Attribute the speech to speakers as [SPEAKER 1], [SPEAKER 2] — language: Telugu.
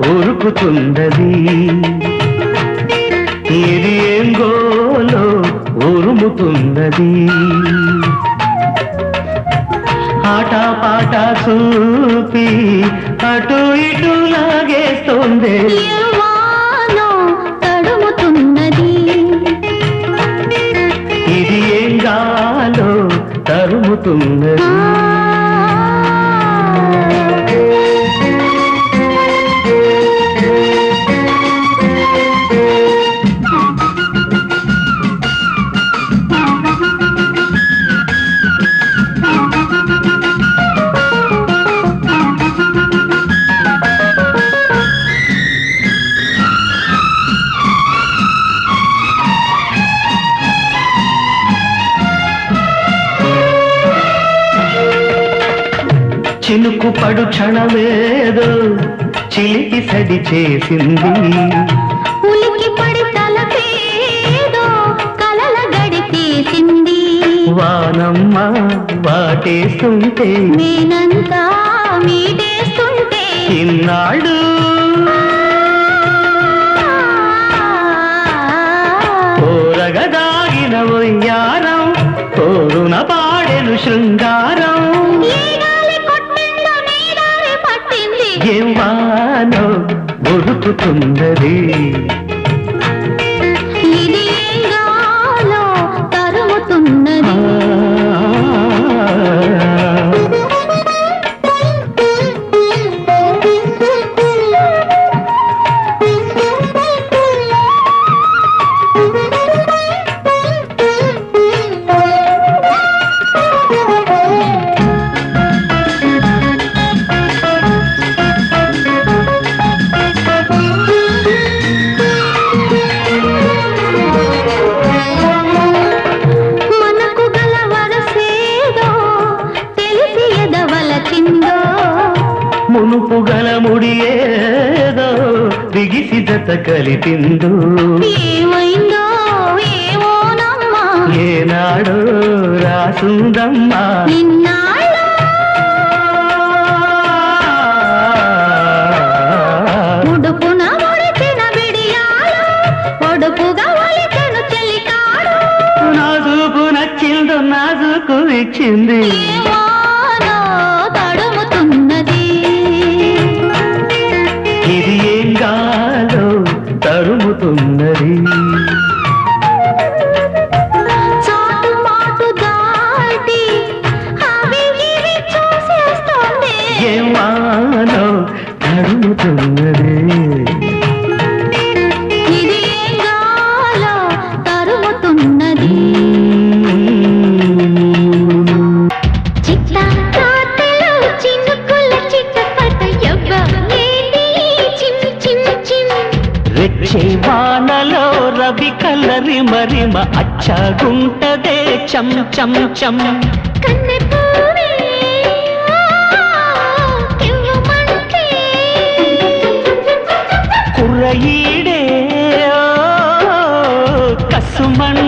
[SPEAKER 1] ఉరుకుతున్నది ఇది ఏం గోలో ఉరుముతున్నది ఆట పాట చూపి అటు ఇటు లాగేస్తోంది.
[SPEAKER 2] తడుముతున్నది.
[SPEAKER 1] ఇది ఏం గాలో తరుముతున్నది చినుకు పడు క్షణమేదో చిలికి సడి చేసింది.
[SPEAKER 2] ఉలికి పడి తలపేదో కలల గడి తీసింది.
[SPEAKER 1] వానమ్మ వాటేస్తుంటే
[SPEAKER 2] నేనంతా మీటేస్తుంటే.
[SPEAKER 1] ఇన్నాడు కోరగదాగిన వయ్యారం కోరున పాడెను శృంగారం.
[SPEAKER 2] ఏం
[SPEAKER 1] వానో ఏదో బిగిసి జత కలిపిందు
[SPEAKER 2] ఏమైందో ఏమోనమ్మా
[SPEAKER 1] ఏనాడో రాసుందమ్మా. నాజుకు ఇచ్చింది రెచ్చే వానలో రవి కలరి మరిమ అచ్చగుంటదే చం చం చం.
[SPEAKER 2] కన్నె சுமன்